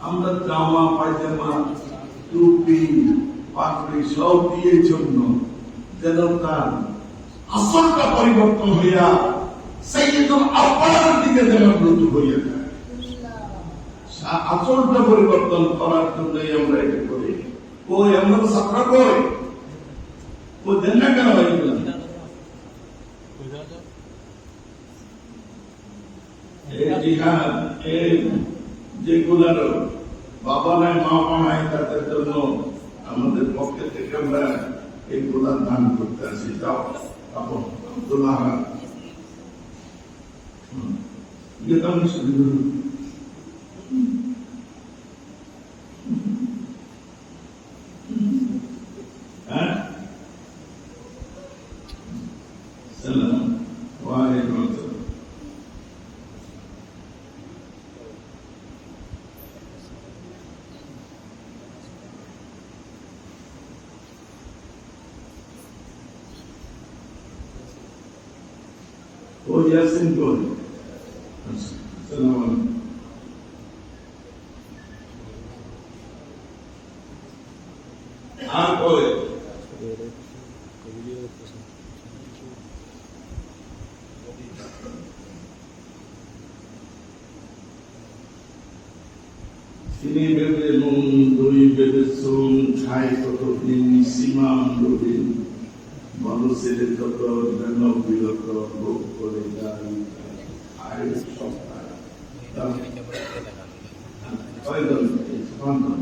আমরা জামা, পায়জামা, টুপি, পাগড়ি সব দিয়ে জন্য যেন তার আসলটা পরিবর্তন হইয়া সেইদুল আব্বাসের দিকে যেন দ্রুত হইয়া পরিবর্তন করার জন্যই আমরা এটা করি। আমরা ছাত্র কই? ও, দেন না কেন এই এই যেগুলার বাবা নাই, মা নাই, তাদের জন্য আমাদের পক্ষে থেকে আমরা এইগুলা দান করতে আসি। আপন আব্দুল্লাহ হ্যাঁ? ও ইয়াসিন কই আসসালামু আলাইকুম আর কই তিনি দুই বেবে সুন খায় কত দিন সীমান দুদিন মানুষের যত যেন বিরত ভোগ করে যায় আয় সপ্তাহ সন্তান